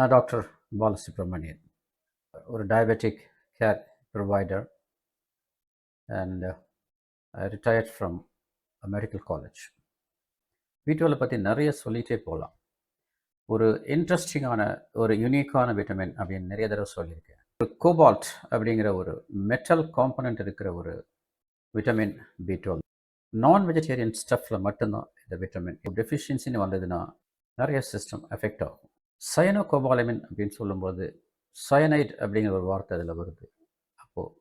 நான் டாக்டர் பாலசுப்ரமணியன் ஒரு diabetic care provider and retired from medical college வீட்டுவில் பற்றி நிறைய சொல்லிகிட்டே போகலாம் ஒரு இன்ட்ரெஸ்டிங்கான ஒரு யூனிக்கான விட்டமின் அப்படின்னு நிறைய தடவை சொல்லியிருக்கேன். ஒரு கோபால்ட் அப்படிங்கிற ஒரு மெட்டல் காம்பனண்ட் இருக்கிற ஒரு vitamin B twelve non vegetarian ஸ்டஃப்பில் மட்டும்தான் இந்த விட்டமின் டெஃபிஷியன்சின்னு வந்ததுன்னா நிறைய சிஸ்டம் எஃபெக்ட் ஆகும். சயனோ கோபாலமின் அப்படின்னு சொல்லும்போது சயனைட் அப்படிங்கிற ஒரு வார்த்தை அதில் வருது. அப்போது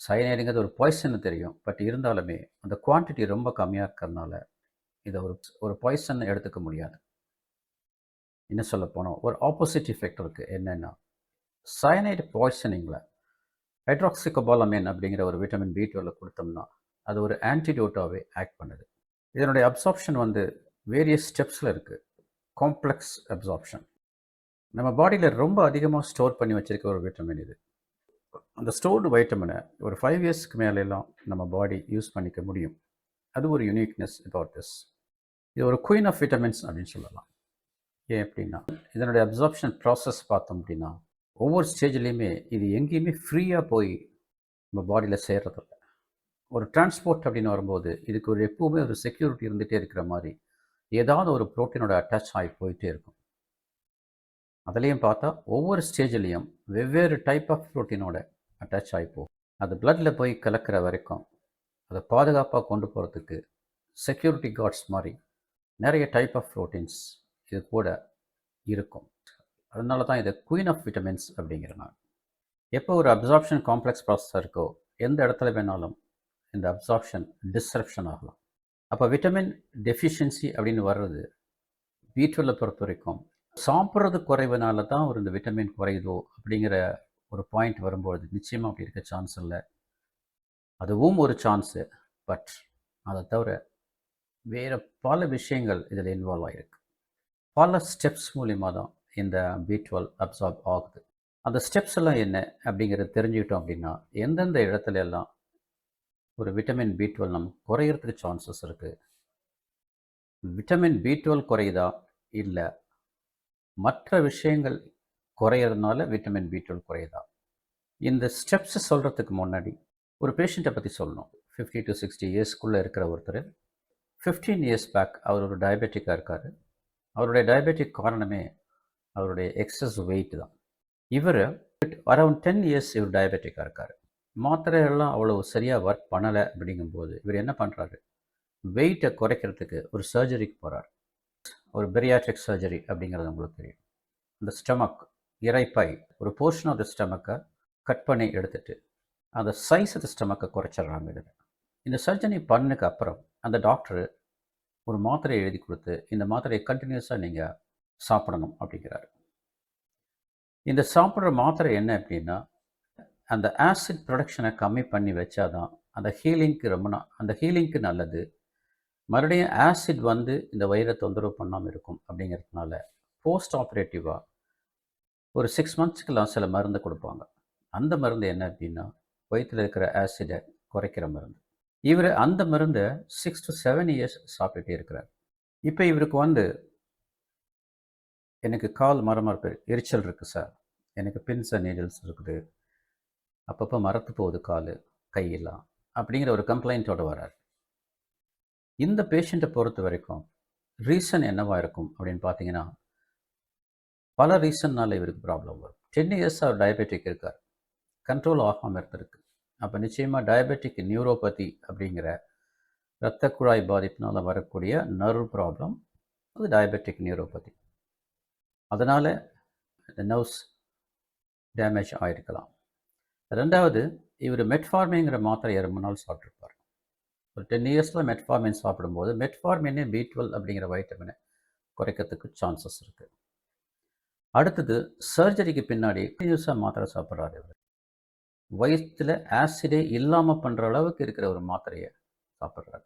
சயனைடுங்கிறது ஒரு பாய்சன் தெரியும். பட் இருந்தாலுமே அந்த குவான்டிட்டி ரொம்ப கம்மியாக இருக்கிறதுனால இதை ஒரு ஒரு பாய்சன் எடுத்துக்க முடியாது. என்ன சொல்ல போனோம்? ஒரு ஆப்போசிட் எஃபெக்ட் இருக்குது என்னென்னா சயனைடு பாய்சனிங்கில் ஹைட்ராக்சிகோபாலமின் அப்படிங்கிற ஒரு விட்டமின் பி டுவெல் கொடுத்தோம்னா அது ஒரு ஆன்டிடியூட்டாகவே ஆக்ட் பண்ணுது. இதனுடைய அப்சார்ப்ஷன் வந்து வேரியஸ் ஸ்டெப்ஸில் இருக்குது காம்ப்ளெக்ஸ் அப்சார்ப்ஷன் நம்ம பாடியில் ரொம்ப அதிகமாக ஸ்டோர் பண்ணி வச்சுருக்க ஒரு விட்டமின் இது. அந்த ஸ்டோர்டு வைட்டமினை ஒரு ஃபைவ் இயர்ஸ்க்கு மேலெல்லாம் நம்ம பாடி யூஸ் பண்ணிக்க முடியும். அது ஒரு யூனிக்னஸ் அபவுட் திஸ் இது ஒரு குயின் ஆஃப் விட்டமின்ஸ் அப்படின்னு சொல்லலாம். ஏன் அப்படின்னா இதனுடைய அப்சார்ப்ஷன் ப்ராசஸ் பார்த்தோம் அப்படின்னா ஒவ்வொரு ஸ்டேஜ்லேயுமே இது எங்கேயுமே ஃப்ரீயாக போய் நம்ம பாடியில் சேர்றதில்ல. ஒரு டிரான்ஸ்போர்ட் அப்படின்னு வரும்போது இதுக்கு ஒரு எப்போவுமே ஒரு செக்யூரிட்டி இருந்துகிட்டே இருக்கிற மாதிரி ஏதாவது ஒரு ப்ரோட்டீனோட அட்டாச் ஆகி போயிட்டே இருக்கும். அதுலேயும் பார்த்தா ஒவ்வொரு ஸ்டேஜ்லேயும் வெவ்வேறு டைப் ஆஃப் ப்ரோட்டீனோட அட்டாச் ஆகி போகும். அது பிளட்டில் போய் கலக்கிற வரைக்கும் அதை பாதுகாப்பாக கொண்டு போகிறதுக்கு செக்யூரிட்டி கார்ட்ஸ் மாதிரி நிறைய டைப் ஆஃப் ப்ரோட்டீன்ஸ் இது கூட இருக்கும். அதனால தான் இதை குயின் ஆஃப் விட்டமின்ஸ் அப்படிங்கிறனா எப்போ ஒரு அப்சார்ப்ஷன் காம்ப்ளெக்ஸ் ப்ராசஸ் இருக்கோ எந்த இடத்துல வேணாலும் இந்த அப்சார்ப்ஷன் டிஸ்ரப்ஷன் ஆகலாம். அப்போ விட்டமின் டெஃபிஷியன்சி அப்படின்னு வர்றது வீட்டில் பொறுத்த வரைக்கும் சாப்பிட்றது குறைவனால தான் ஒரு இந்த விட்டமின் குறையுதோ அப்படிங்கிற ஒரு பாயிண்ட் வரும்பொழுது நிச்சயமாக அப்படி இருக்க சான்ஸ் இல்லை. அதுவும் ஒரு சான்ஸு பட் அதை தவிர வேறு பல விஷயங்கள் இதில் இன்வால்வ் ஆகிருக்கு பல ஸ்டெப்ஸ் மூலிமா தான் இந்த பி டுவெல் அப்சார்ப் ஆகுது. அந்த ஸ்டெப்ஸ் எல்லாம் என்ன அப்படிங்கிறத தெரிஞ்சுக்கிட்டோம் அப்படின்னா எந்தெந்த இடத்துல எல்லாம் ஒரு விட்டமின் பி டுவெல் நம்ம குறையிறதுக்கு சான்சஸ் இருக்குது விட்டமின் பி டுவெல் குறையுதா? இல்லை. மற்ற விஷயங்கள் குறையிறதுனால விட்டமின் பி டுவெல் குறையுதா? இந்த ஸ்டெப்ஸை சொல்கிறதுக்கு முன்னாடி ஒரு பேஷண்ட்டை பற்றி சொல்லணும். ஃபிஃப்டி டு சிக்ஸ்டி இயர்ஸ்க்குள்ளே இருக்கிற ஒருத்தர் ஃபிஃப்டீன் இயர்ஸ் பேக் அவர் ஒரு டயபெட்டிக்காக இருக்கார். அவருடைய டயபெட்டிக் காரணமே அவருடைய எக்ஸஸ் வெயிட் தான். இவர் அரவுண்ட் டென் இயர்ஸ் இவர் டயபெட்டிக்காக இருக்கார். மாத்திரைகள்லாம் அவ்வளோ சரியாக ஒர்க் பண்ணலை அப்படிங்கும்போது இவர் என்ன பண்ணுறாரு வெயிட்டை குறைக்கிறதுக்கு ஒரு சர்ஜரிக்கு போகிறார் ஒரு பெரியாட்ரிக் சர்ஜரி அப்படிங்கிறது உங்களுக்கு தெரியும். அந்த ஸ்டமக் இறைப்பை ஒரு போர்ஷன் ஆஃப் த ஸ்டமக்கை கட் பண்ணி எடுத்துட்டு அந்த சைஸ் ஆஃப் த ஸ்டமக்கை குறைச்சிட்றாங்க இதில் இந்த சர்ஜரி பண்ணதுக்கு அப்புறம் அந்த டாக்டர் ஒரு மாத்திரையை எழுதி கொடுத்து இந்த மாத்திரையை கண்டினியூஸாக நீங்கள் சாப்பிடணும் அப்படிங்கிறாரு. இந்த சாப்பிட்ற மாத்திரை என்ன அப்படின்னா அந்த ஆசிட் ப்ரொடக்ஷனை கம்மி பண்ணி வச்சாதான் அந்த ஹீலிங்க்கு ரொம்ப அந்த ஹீலிங்க்கு நல்லது. மறுபடியும் ஆசிட் வந்து இந்த வயிறை தொந்தரவு பண்ணாமல் இருக்கும் அப்படிங்கிறதுனால போஸ்ட் ஆப்ரேட்டிவாக ஒரு சிக்ஸ் மந்த்ஸ்க்கெலாம் சில மருந்து கொடுப்பாங்க. அந்த மருந்து என்ன அப்படின்னா வயிற்றில் இருக்கிற ஆசிடை குறைக்கிற மருந்து. இவர் அந்த மருந்தை சிக்ஸ் டு செவன் இயர்ஸ் சாப்பிட்டுட்டே இருக்கிறார். இப்போ இவருக்கு வந்து எனக்கு கால் மரமரப்பு எரிச்சல் இருக்குது சார். எனக்கு பின்ஸ் அண்ட் நீடில்ஸ் இருக்குது. அப்பப்போ மரத்து போகுது கால் கையெல்லாம் அப்படிங்கிற ஒரு கம்ப்ளைண்ட்டோடு வரார். இந்த பேஷண்ட்டை பொறுத்த வரைக்கும் ரீசன் என்னவாக இருக்கும் அப்படின்னு பார்த்தீங்கன்னா பல ரீசன்னால் இவருக்கு ப்ராப்ளம் வரும். டென் இயர்ஸ் அவர் டயபெட்டிக் இருக்கார். கண்ட்ரோல் ஆகாமல் இருந்திருக்கு. அப்போ நிச்சயமாக டயபெட்டிக் நியூரோபதி அப்படிங்கிற இரத்த குழாய் பாதிப்பினால் வரக்கூடிய நர்வ் ப்ராப்ளம் அது டயபெட்டிக் நியூரோபதி அதனால் நர்வ்ஸ் டேமேஜ் ஆகிருக்கலாம் ரெண்டாவது இவர் மெட்ஃபார்மிங்கிற மாத்திரை ரொம்ப நாள் சாப்பிட்ருப்பார் ஒரு டென் இயர்ஸில் மெட்ஃபார்மின் சாப்பிடும்போது மெட்ஃபார்மினே பி டுவெல் அப்படிங்கிற வைட்டமினை குறைக்கிறதுக்கு சான்சஸ் இருக்குது அடுத்தது சர்ஜரிக்கு பின்னாடி கண்டினியூஸாக மாத்திரை சாப்பிட்றாரு இவர். வயிற்றில் ஆசிடே இல்லாமல் பண்ணுற அளவுக்கு இருக்கிற ஒரு மாத்திரையை சாப்பிட்றாரு.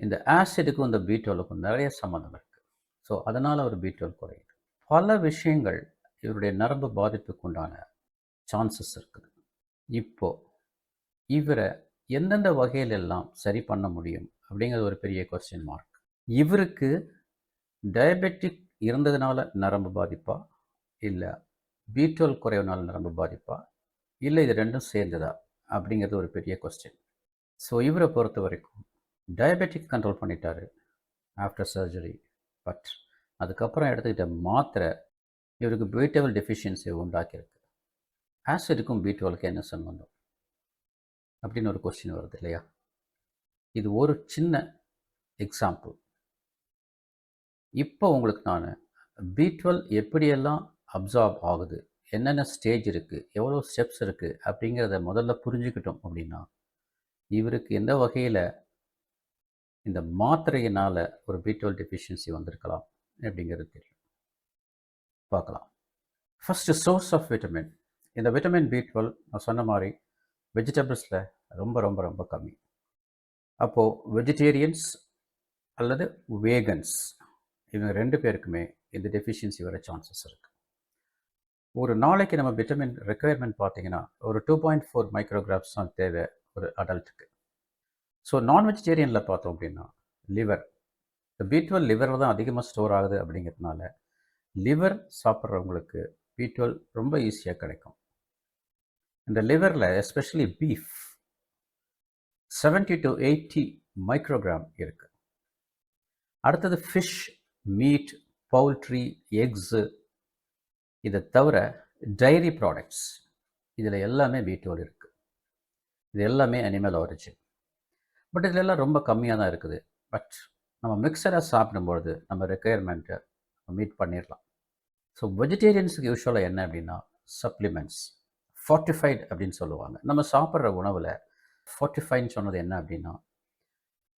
இந்த ஆசிடுக்கும் இந்த பி டுவெலுக்கும் நிறைய சம்மந்தம் இருக்குது ஸோ அதனால் அவர் பி டுவெல் குறையுது. பல விஷயங்கள் இவருடைய நரம்பு பாதிப்புக்கு உண்டான சான்சஸ் இருக்குது இப்போ இவரை எந்தெந்த வகையிலெல்லாம் சரி பண்ண முடியும் அப்படிங்கிறது ஒரு பெரிய கொஸ்டின் மார்க் இவருக்கு டயபெட்டிக் இருந்ததுனால நரம்பு பாதிப்பா? இல்லை பி டுவெல் குறைவுனால நரம்பு பாதிப்பா? இல்லை இது ரெண்டும் சேர்ந்ததா? அப்படிங்கிறது ஒரு பெரிய கொஸ்டின் ஸோ இவரை பொறுத்த வரைக்கும் டயபெட்டிக் கண்ட்ரோல் பண்ணிட்டாரு ஆஃப்டர் சர்ஜரி பட் அதுக்கப்புறம் எடுத்துக்கிட்ட மாத்திரை இவருக்கு பீட்டபிள் டுவெல் டெஃபிஷியன்சியை உண்டாக்கியிருக்கு. ஆசிடுக்கும் பி டுவெல்க்கு என்ன சம்பந்தம்? அப்படின்னு ஒரு கொஸ்டின் வருது இல்லையா? இது ஒரு சின்ன எக்ஸாம்பிள் இப்போ உங்களுக்கு நான் பி டுவெல் எப்படியெல்லாம் அப்சார்ப் ஆகுது? என்னென்ன ஸ்டேஜ் இருக்குது எவ்வளோ ஸ்டெப்ஸ் இருக்குது அப்படிங்கிறத முதல்ல புரிஞ்சுக்கிட்டோம் அப்படின்னா இவருக்கு எந்த வகையில் இந்த மாத்திரையினால் ஒரு பி டுவெல் டெஃபிஷியன்சி வந்திருக்கலாம் அப்படிங்கிறது தெரியும். பார்க்கலாம். ஃபஸ்ட்டு சோர்ஸ் ஆஃப் விட்டமின் இந்த விட்டமின் பி டுவெல் நான் சொன்ன மாதிரி வெஜிடபிள்ஸில் ரொம்ப ரொம்ப ரொம்ப கம்மி. அப்போது வெஜிடேரியன்ஸ் அல்லது வேகன்ஸ் இவங்க ரெண்டு பேருக்குமே இந்த டெஃபிஷியன்சி வர சான்சஸ் இருக்குது ஒரு நாளைக்கு நம்ம விட்டமின் ரெக்குயர்மெண்ட் பார்த்தீங்கன்னா ஒரு டூ பாயிண்ட் ஃபோர் மைக்ரோகிராம்ஸ் தான் தேவை ஒரு அடல்ட்டுக்கு ஸோ நான் வெஜிடேரியனில் பார்த்தோம் அப்படின்னா லிவர் இந்த பி டுவெல் லிவரில் தான் அதிகமாக ஸ்டோர் ஆகுது அப்படிங்கிறதுனால லிவர் சாப்பிட்றவங்களுக்கு பி டுவெல் ரொம்ப ஈஸியாக கிடைக்கும். இந்த லிவரில் especially beef seventy to eighty microgram இருக்குது அடுத்தது ஃபிஷ் மீட் பவுல்ட்ரி எக்ஸு இதை தவிர டைரி ப்ராடக்ட்ஸ் இதில் எல்லாமே பீட்டோல் இருக்குது இது எல்லாமே அனிமல் ஆரிஜின் பட் இதில் எல்லாம் ரொம்ப கம்மியாக தான் இருக்குது. பட் நம்ம மிக்சராக சாப்பிடும்பொழுது நம்ம ரெக்குயர்மெண்ட்டை மீட் பண்ணிடலாம் ஸோ வெஜிடேரியன்ஸுக்கு யூஸ்வலாக என்ன அப்படின்னா சப்ளிமெண்ட்ஸ் ஃபார்ட்டிஃபைட் அப்படின்னு சொல்லுவாங்க. நம்ம சாப்பிட்ற உணவில் ஃபார்ட்டிஃபைன்னு சொன்னது என்ன அப்படின்னா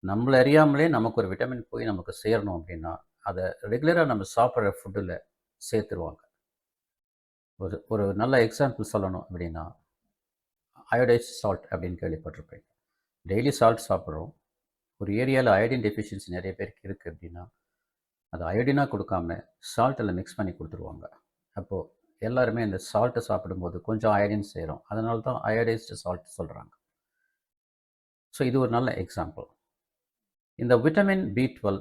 நம்மளை அறியாமலே நமக்கு ஒரு விட்டமின் போய் நமக்கு சேரணும் அப்படின்னா அதை ரெகுலராக நம்ம சாப்பிட்ற ஃபுட்டில் சேர்த்துருவாங்க. ஒரு ஒரு நல்ல எக்ஸாம்பிள் சொல்லணும் அப்படின்னா அயோடைஸ் சால்ட் அப்படின்னு கேள்விப்பட்டிருப்பேன். டெய்லி சால்ட் சாப்பிட்றோம். ஒரு ஏரியாவில் அயோடின் டெஃபிஷியன்சி நிறைய பேருக்கு இருக்குது அப்படின்னா அது அயோடினாக கொடுக்காம சால்ட்டில் மிக்ஸ் பண்ணி கொடுத்துருவாங்க. அப்போது எல்லாருமே இந்த சால்ட்டை சாப்பிடும்போது கொஞ்சம் அயோடின் செய்கிறோம் அதனால தான் அயோடைஸ்டு சால்ட் சொல்கிறாங்க ஸோ இது ஒரு நல்ல எக்ஸாம்பிள் இந்த விட்டமின் பி டுவெல்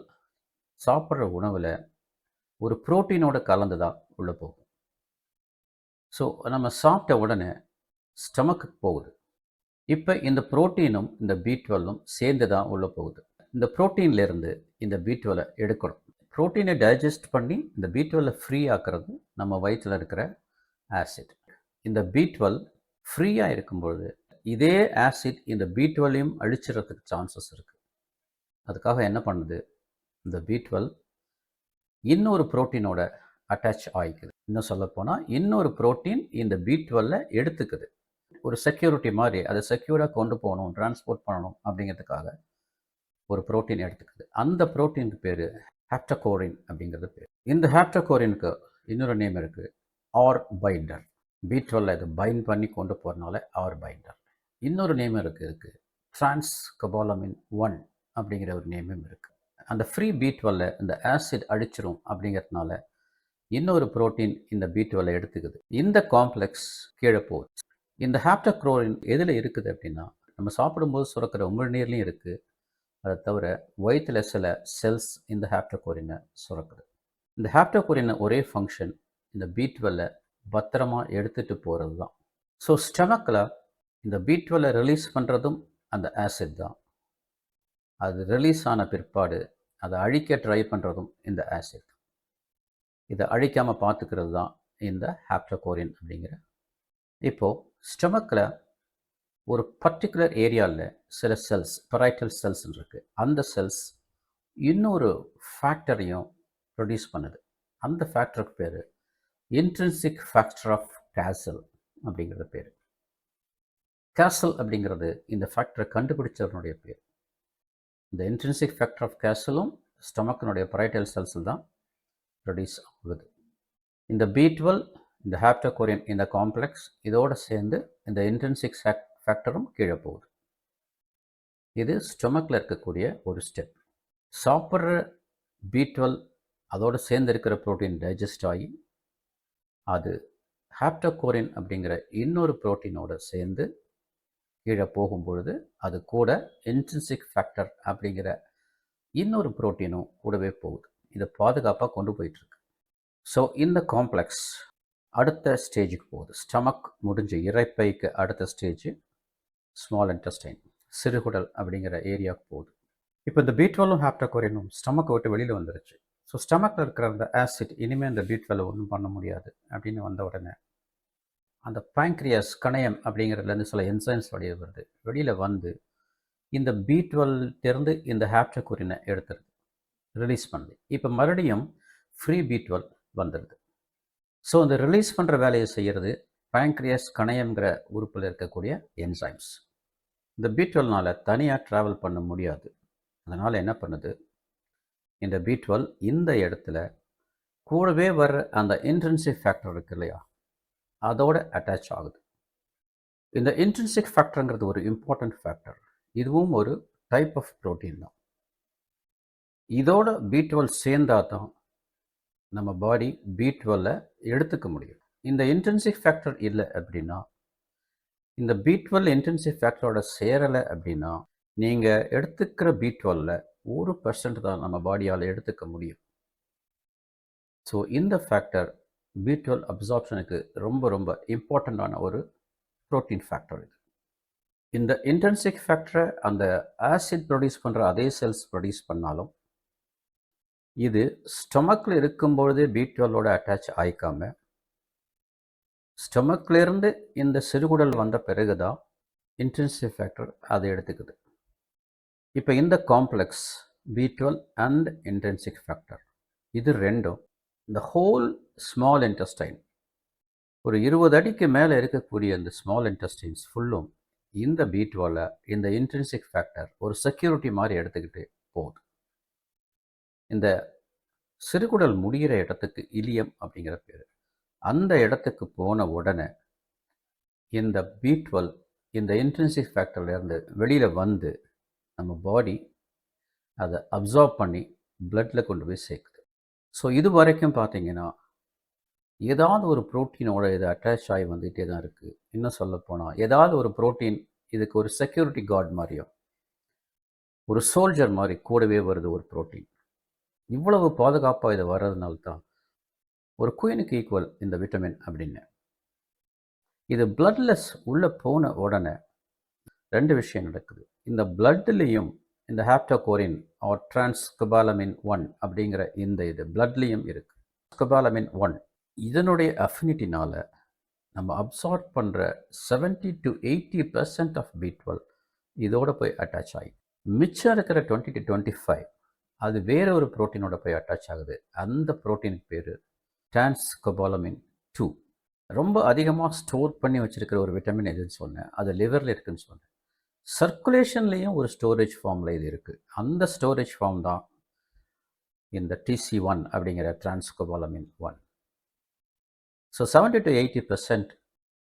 சாப்பிட்ற உணவில் ஒரு ப்ரோட்டீனோட கலந்து தான் உள்ளே போகும். ஸோ நம்ம சாப்பிட்ட உடனே ஸ்டமக்கு போகுது. இப்போ இந்த ப்ரோட்டீனும் இந்த பி டுவெல்லும் சேர்ந்து தான் உள்ளே போகுது. இந்த ப்ரோட்டீன்லேருந்து இந்த பி டுவெலை எடுக்கணும். ப்ரோட்டீனை டைஜஸ்ட் பண்ணி இந்த பி டுவெல்லை ஃப்ரீ ஆக்கிறது நம்ம வயிற்றில் இருக்கிற ஆசிட் இந்த பி டுவெல் ஃப்ரீயாக இருக்கும்பொழுது இதே ஆசிட் இந்த பி டுவெல்லையும் அழிச்சிடறதுக்கு சான்சஸ் இருக்குது அதுக்காக என்ன பண்ணுது? இந்த பி டுவெல் இன்னொரு ப்ரோட்டீனோட அட்டாச் ஆகிக்குது இன்னும் சொல்லப்போனால் இன்னொரு ப்ரோட்டீன் இந்த பி டுவெல்ல எடுத்துக்குது. ஒரு செக்யூரிட்டி மாதிரி அதை செக்யூராக கொண்டு போகணும் டிரான்ஸ்போர்ட் பண்ணணும் அப்படிங்கிறதுக்காக ஒரு ப்ரோட்டீன் எடுத்துக்குது. அந்த ப்ரோட்டீனுக்கு பேர் ஹேப்டகோரின் அப்படிங்கிறது பேர். இந்த ஹேப்டகோரினுக்கு இன்னொரு நேம் இருக்குது ஆர் பைண்டர் பி டுவெல் இது பைண்ட் பண்ணி கொண்டு போகிறனால ஆர் பைண்டர் இன்னொரு நேம் இருக்குது இதுக்கு ட்ரான்ஸ் கபாலமின் ஒன் அப்படிங்கிற ஒரு நேமும் இருக்குது அந்த ஃப்ரீ பி டுவெல்ல இந்த ஆசிட் அடிச்சிரும் அப்படிங்கிறதுனால இன்னொரு புரோட்டீன் இந்த பி டுவெல்லை எடுத்துக்குது. இந்த காம்ப்ளெக்ஸ் கீழே போகுது. இந்த ஹாப்டக்ரோரின் எதில் இருக்குது அப்படின்னா நம்ம சாப்பிடும்போது சுரக்கிற உமிழ்நீர்லையும் இருக்குது அதை தவிர வயிற்றில் சில செல்ஸ் இந்த ஹேப்டோகோரினை சுரக்குது. இந்த ஹாப்டோகோரினை ஒரே ஃபங்க்ஷன் இந்த பி டுவெல்ல பத்திரமா எடுத்துகிட்டு போகிறது தான் ஸோ ஸ்டமக்கில் இந்த பி டுவெல்ல ரிலீஸ் பண்ணுறதும் அந்த ஆசிட் தான். அது ரிலீஸ் ஆன பிற்பாடு அதை அழிக்க ட்ரை பண்ணுறதும் இந்த ஆசிட் இதை அழிக்காமல் பார்த்துக்கிறது தான் இந்த ஹேப்டோகோரின் அப்படிங்கிற. இப்போது ஸ்டமக்கில் ஒரு பர்டிகுலர் ஏரியாவில் சில செல்ஸ் பெரைட்டல் செல்ஸ் இருக்குது அந்த செல்ஸ் இன்னொரு ஃபேக்டரையும் ப்ரொடியூஸ் பண்ணுது. அந்த ஃபேக்டருக்கு பேர் இன்ட்ரென்சிக் ஃபேக்டர் ஆஃப் கேசல் அப்படிங்கிறது பேர். கேசல் அப்படிங்கிறது இந்த ஃபேக்டரை கண்டுபிடிச்சவனுடைய பேர். இந்த இன்ட்ரென்சிக் ஃபேக்டர் ஆஃப் கேசலும் ஸ்டமக்கினுடைய பரைட்டல் செல்ஸில் தான் ப்ரொடியூஸ் ஆகுது. இந்த பி டுவெல் இந்த ஹாப்டோகோரியன் இந்த காம்ப்ளெக்ஸ் இதோடு சேர்ந்து இந்த இன்டென்சிக் ஃபேக்டரும் கீழே போகுது. இது ஸ்டொமக்கில் இருக்கக்கூடிய ஒரு ஸ்டெப் சாப்பிட்ற பி டுவெல் அதோடு சேர்ந்து இருக்கிற ப்ரோட்டீன் டைஜஸ்ட் ஆகி அது ஹாப்டோகோரின் அப்படிங்கிற இன்னொரு ப்ரோட்டீனோடு சேர்ந்து கீழே போகும்பொழுது அது கூட இன்ட்ரென்சிக் ஃபேக்டர் அப்படிங்கிற இன்னொரு ப்ரோட்டீனும் கூடவே போகுது. இதை பாதுகாப்பாக கொண்டு போயிட்டுருக்கு. ஸோ இந்த காம்ப்ளெக்ஸ் அடுத்த ஸ்டேஜுக்கு போகுது. ஸ்டமக் முடிஞ்ச இறைப்பைக்கு அடுத்த ஸ்டேஜ் ஸ்மால் இன்டெஸ்டைன் சிறுகுடல் அப்படிங்கிற ஏரியாவுக்கு போகுது. இப்போ இந்த பீட்வெல்லும் ஹாப்டோகோரினும் ஸ்டமக்கை விட்டு வெளியில் வந்துருச்சு. ஸோ ஸ்டமக்கில் இருக்கிற அந்த ஆசிட் இனிமேல் இந்த பீட்வெல்லை ஒன்றும் பண்ண முடியாது அப்படின்னு வந்த உடனே அந்த பேங்க்ரியாஸ் கணையம் அப்படிங்கிறதுலேருந்து சில என்சைம்ஸ் வெளியே வருது. வெளியில் வந்து இந்த பீட்வெல்லேருந்து இந்த ஹாப்டோகோரினை எடுத்துருது. ரிலீஸ் பண்ணுது. இப்போ மறுபடியும் ஃப்ரீ பீட்வெல் டுவெல் வந்துடுது ஸோ இந்த ரிலீஸ் பண்ணுற வேலையை செய்கிறது பேங்க்ரியாஸ் கணையம்ங்கிற உறுப்பில் இருக்கக்கூடிய என்சைம்ஸ் இந்த பி டுவெல்னால் தனியாக ட்ராவல் பண்ண முடியாது. அதனால் என்ன பண்ணுது? இந்த பி டுவெல் இந்த இடத்துல கூடவே வர்ற அந்த இன்ட்ரென்சிக் ஃபேக்டர் இருக்கு இல்லையா? அதோட அட்டாச் ஆகுது. இந்த இன்ட்ரென்சிக் ஃபேக்டருங்கிறது ஒரு இம்பார்ட்டண்ட் ஃபேக்டர் இதுவும் ஒரு டைப் ஆஃப் ப்ரோட்டீன் தான். இதோட பி டுவெல் சேர்ந்தா தான் நம்ம பாடி பி டுவெல்லை எடுத்துக்க முடியும். இந்த இன்டென்சிவ் ஃபேக்டர் இல்லை அப்படின்னா இந்த பி டுவெல் இன்டென்சிவ் ஃபேக்டரோட சேரலை அப்படின்னா நீங்கள் எடுத்துக்கிற பி டுவெல்ல ஒரு பர்சன்ட் தான் நம்ம பாடியால் எடுத்துக்க முடியும். ஸோ இந்த ஃபேக்டர் பி டுவெல் அப்சார்ப்ஷனுக்கு ரொம்ப ரொம்ப இம்பார்ட்டண்ட்டான ஒரு ப்ரோட்டீன் ஃபேக்டர் இது. இந்த இன்டென்சிக் ஃபேக்டரை அந்த ஆசிட் ப்ரொடியூஸ் பண்ணுற அதே செல்ஸ் ப்ரொடியூஸ் பண்ணாலும் இது ஸ்டொமக்கில் இருக்கும்பொழுதே பி டுவெல்லோட அட்டாச் ஆயிக்காமல் ஸ்டொமக்லேருந்து இந்த சிறுகுடல் வந்த பிறகு தான் இன்டென்சிவ் ஃபேக்டர் அதை எடுத்துக்குது. இப்போ இந்த complex B twelve and intrinsic factor இது ரெண்டும் இந்த ஹோல் ஸ்மால் இன்டெஸ்டைன் ஒரு இருபது அடிக்கு மேலே இருக்கக்கூடிய இந்த ஸ்மால் இன்டெஸ்டைன்ஸ் ஃபுல்லும் இந்த பி டுவெல்ல இந்த இன்டென்சிக் ஃபேக்டர் ஒரு செக்யூரிட்டி மாதிரி எடுத்துக்கிட்டு போகுது. இந்த சிறுகுடல் முடிகிற இடத்துக்கு இலியம் அப்படிங்கிற பேர். அந்த இடத்துக்கு போன உடனே இந்த பி டுவெல் இந்த இன்ட்ரென்சிக் ஃபேக்டர்லேருந்து வெளியில் வந்து நம்ம பாடி அதை அப்சார்ப் பண்ணி பிளட்டில் கொண்டு போய் சேர்க்குது. ஸோ இது வரைக்கும் பார்த்தீங்கன்னா ஏதாவது ஒரு ப்ரோட்டீனோட இது அட்டாச் ஆகி வந்துகிட்டே தான் இருக்குது இன்னும் சொல்லப்போனால் ஏதாவது ஒரு ப்ரோட்டீன் இதுக்கு ஒரு செக்யூரிட்டி கார்டு மாதிரியும் ஒரு சோல்ஜர் மாதிரி கூடவே வருது ஒரு ப்ரோட்டீன் இவ்வளவு பாதுகாப்பாக இது வர்றதுனால தான் ஒரு குயினுக்கு ஈக்குவல் இந்த விட்டமின் அப்படின்னு. இது பிளட்லெஸ் உள்ளே போன உடனே ரெண்டு விஷயம் நடக்குது. இந்த பிளட்லேயும் இந்த ஹாப்டோகோரின் ஆர் டிரான்ஸ்கபாலமின் ஒன் அப்படிங்கிற இந்த இது பிளட்லேயும் இருக்குது ஸ்கபாலமின் ஒன் இதனுடைய அஃபினிட்டினால் நம்ம அப்சார்ப் பண்ணுற seventy to eighty percent of B twelve இதோட போய் அட்டாச் ஆகி மிச்சம் இருக்கிற டுவெண்ட்டி டு டுவெண்ட்டி ஃபைவ் அது வேற ஒரு ப்ரோட்டீனோட போய் அட்டாச் ஆகுது. அந்த ப்ரோட்டீன் பேர் டிரான்ஸ்கோபாலமின் டூ ரொம்ப அதிகமாக ஸ்டோர் பண்ணி வச்சுருக்கிற ஒரு விட்டமின் எதுன்னு சொன்னேன். அது லிவரில் இருக்குதுன்னு சொன்னேன். சர்க்குலேஷன்லேயும் ஒரு ஸ்டோரேஜ் ஃபார்மில் இது இருக்குது அந்த ஸ்டோரேஜ் ஃபார்ம் தான் இந்த டிசி ஒன் அப்படிங்கிற transcobalamin one so seventy to eighty percent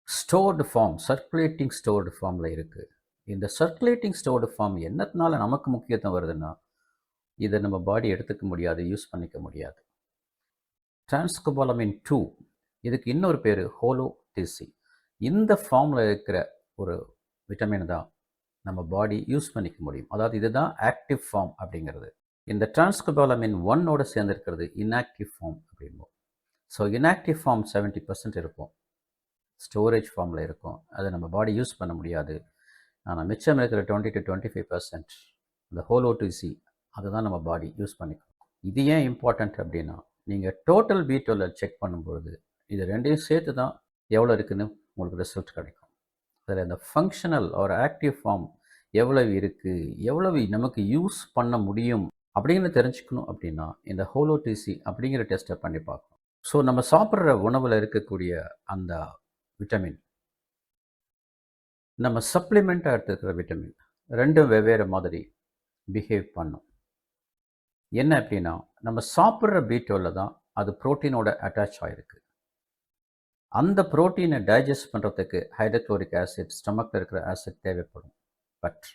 stored form circulating stored ஃபார்மில் இருக்குது இந்த சர்க்குலேட்டிங் ஸ்டோர்டு ஃபார்ம் என்னத்தினால நமக்கு முக்கியத்துவம் வருதுன்னா இதை நம்ம பாடி எடுத்துக்க முடியாது யூஸ் பண்ணிக்க முடியாது. டிரான்ஸ்கோபாலமின் டூ இதுக்கு இன்னொரு பேர் ஹோலோ டிசி இந்த ஃபார்மில் இருக்கிற ஒரு விட்டமின் தான் நம்ம பாடி யூஸ் பண்ணிக்க முடியும். அதாவது இதுதான் ஆக்டிவ் ஃபார்ம் அப்படிங்கிறது. இந்த டிரான்ஸ்கோபாலமின் ஒன்னோட சேர்ந்துருக்கிறது inactive form அப்படிம்போம் so inactive form seventy percent இருக்கும். ஸ்டோரேஜ் ஃபார்மில் இருக்கும். அதை நம்ம பாடி யூஸ் பண்ண முடியாது. ஆனால் மிச்சம் இருக்கிற twenty to twenty five percent இந்த ஹோலோ டிசி அதுதான் நம்ம பாடி யூஸ் பண்ணிக்கணும். இது ஏன் இம்பார்ட்டண்ட் அப்படின்னா நீங்கள் டோட்டல் பி டுவெல் செக் பண்ணும்பொழுது இது ரெண்டையும் சேர்த்து தான் எவ்வளோ இருக்குதுன்னு உங்களுக்கு ரிசல்ட் கிடைக்கும். அதில் இந்த ஃபங்க்ஷனல் ஒரு ஆக்டிவ் ஃபார்ம் எவ்வளவு இருக்குது எவ்வளவு நமக்கு யூஸ் பண்ண முடியும் அப்படின்னு தெரிஞ்சுக்கணும் அப்படின்னா இந்த ஹோலோடிசி அப்படிங்கிற டெஸ்ட்டை பண்ணி பார்க்கணும். ஸோ நம்ம சாப்பிட்ற உணவில் இருக்கக்கூடிய அந்த விட்டமின் நம்ம சப்ளிமெண்ட்டாக எடுத்துக்கிற விட்டமின் ரெண்டும் வெவ்வேறு மாதிரி பிஹேவ் பண்ணும். என்ன அப்படின்னா நம்ம சாப்பிட்ற பீட்டோவில் தான் அது ப்ரோட்டீனோட அட்டாச் ஆகிருக்கு அந்த ப்ரோட்டீனை டைஜஸ்ட் பண்ணுறதுக்கு ஹைட்ரோக்ளோரிக் ஆசிட் ஸ்டமக்கில் இருக்கிற ஆசிட் தேவைப்படும். பட்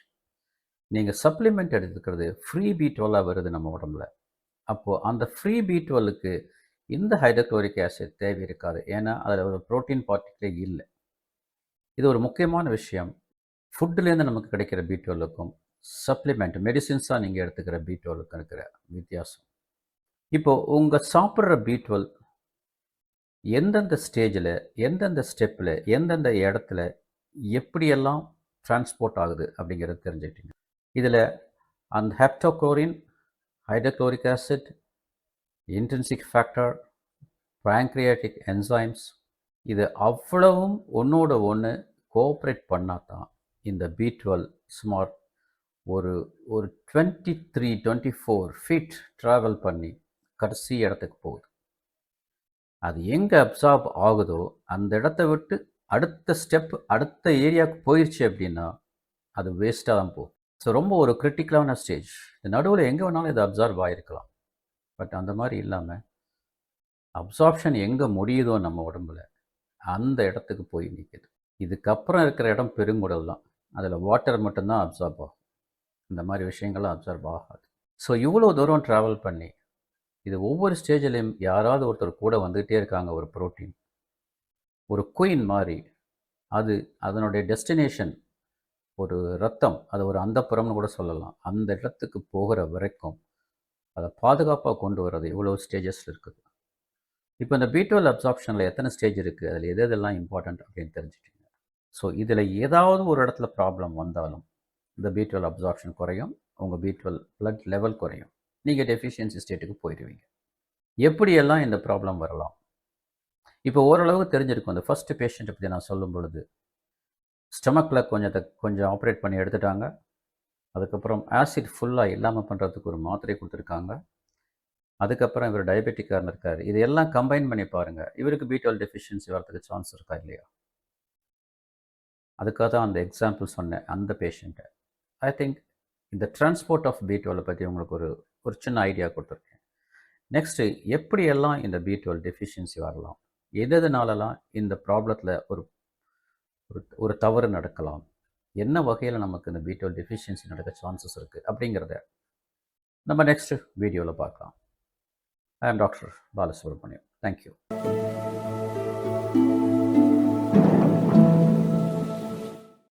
நீங்கள் சப்ளிமெண்ட் எடுத்துக்கிறது ஃப்ரீ பி டுவெல்லாக வருது நம்ம உடம்புல. அப்போது அந்த ஃப்ரீ பி டுவெல்லுக்கு இந்த ஹைட்ரோக்ளோரிக் ஆசிட் தேவை இருக்காது. ஏன்னா அதில் ஒரு ப்ரோட்டீன் பார்ட்டிகளே இல்லை. இது ஒரு முக்கியமான விஷயம். ஃபுட்டுலேருந்து நமக்கு கிடைக்கிற பி சப்ளிமெண்ட் மெடிசின்ஸாக நீங்கள் எடுத்துக்கிற பி டுவெலுக்கு இருக்கிற வித்தியாசம். இப்போது உங்கள் சாப்பிட்ற பி டுவெல் எந்தெந்த ஸ்டேஜில் எந்தெந்த ஸ்டெப்பில் எந்தெந்த இடத்துல எப்படியெல்லாம் டிரான்ஸ்போர்ட் ஆகுது அப்படிங்கிறத தெரிஞ்சுக்கிட்டீங்க. இதில் அந்த haptocorrin hydrochloric acid intrinsic factor pancreatic enzymes இது அவ்வளவும் ஒன்றோட ஒன்று கோஆப்ரேட் பண்ணால் தான் இந்த பி டுவெல் சுமார் ஒரு ஒரு twenty three twenty four feet travel பண்ணி கடைசி இடத்துக்கு போகுது. அது எங்கே அப்சார்ப் ஆகுதோ அந்த இடத்த விட்டு அடுத்த ஸ்டெப் அடுத்த ஏரியாவுக்கு போயிடுச்சு அப்படின்னா அது வேஸ்ட்டாக தான் போகும். ஸோ ரொம்ப ஒரு கிரிட்டிக்கலான ஸ்டேஜ் இந்த நடுவில் எங்கே வேணாலும் இது அப்சார்ப் ஆகிருக்கலாம் பட் அந்த மாதிரி இல்லாமல் அப்சார்ப்ஷன் எங்கே முடியுதோ நம்ம உடம்புல அந்த இடத்துக்கு போய் நிற்குது இதுக்கப்புறம் இருக்கிற இடம் பெருங்குடல் தான். அதில் வாட்டர் மட்டும்தான் அப்சார்ப் ஆகும். இந்த மாதிரி விஷயங்கள்லாம் அப்சர்வ் ஆகாது. ஸோ இவ்வளோ தூரம் ட்ராவல் பண்ணி இது ஒவ்வொரு ஸ்டேஜ்லேயும் யாராவது ஒருத்தர் கூட வந்துகிட்டே இருக்காங்க ஒரு ப்ரோட்டீன் ஒரு குயின் மாதிரி அது அதனுடைய டெஸ்டினேஷன் ஒரு ரத்தம் அது ஒரு அந்தப்புறம்னு கூட சொல்லலாம். அந்த இடத்துக்கு போகிற வரைக்கும் அதை பாதுகாப்பாக கொண்டு வர்றது இவ்வளோ ஸ்டேஜஸ் இருக்குது. இப்போ இந்த பி டுவெல் அப்சார்ப்ஷனில் எத்தனை ஸ்டேஜ் இருக்குது அதில் எது எதெல்லாம் இம்பார்ட்டண்ட் அப்படின்னு தெரிஞ்சுட்டீங்க ஸோ இதில் ஏதாவது ஒரு இடத்துல ப்ராப்ளம் வந்தாலும் இந்த பி டுவெல் அப்சார்ப்ஷன் குறையும் உங்கள் பி டுவெல் பிளட் லெவல் குறையும். நீங்கள் டெஃபிஷியன்சி ஸ்டேட்டுக்கு போயிடுவீங்க. எப்படியெல்லாம் இந்த ப்ராப்ளம் வரலாம்? இப்போ ஓரளவுக்கு தெரிஞ்சிருக்கும். அந்த ஃபஸ்ட்டு பேஷண்ட்டை பற்றி நான் சொல்லும் பொழுது ஸ்டமக்கில் கொஞ்சத்தை கொஞ்சம் ஆப்ரேட் பண்ணி எடுத்துட்டாங்க. அதுக்கப்புறம் ஆசிட் ஃபுல்லாக இல்லாமல் பண்ணுறதுக்கு ஒரு மாத்திரை கொடுத்துருக்காங்க. அதுக்கப்புறம் இவர் டயபெட்டிக்காக இருக்கார் இது எல்லாம் கம்பைன் பண்ணி பாருங்கள் இவருக்கு பி டுவெல் டெஃபிஷியன்சி வரதுக்கு சான்ஸ் இருக்கா இல்லையா? அதுக்காக தான் அந்த எக்ஸாம்பிள் சொன்னேன் அந்த பேஷண்ட்டை ஐ திங்க் இந்த டிரான்ஸ்போர்ட் ஆஃப் பி டுவெல் பற்றி உங்களுக்கு ஒரு ஒரு சின்ன ஐடியா கொடுத்துருக்கேன். நெக்ஸ்ட்டு எப்படியெல்லாம் இந்த பி டுவெல் டெஃபிஷியன்சி வரலாம்? எதனாலலாம் இந்த ப்ராப்ளத்தில் ஒரு ஒரு ஒரு தவறு நடக்கலாம்? என்ன வகையில் நமக்கு இந்த பி டுவெல் டெஃபிஷியன்சி நடக்க சான்சஸ் இருக்குது அப்படிங்கிறத நம்ம நெக்ஸ்ட் வீடியோவில் பார்க்கலாம். I am doctor Balasubramaniam thank you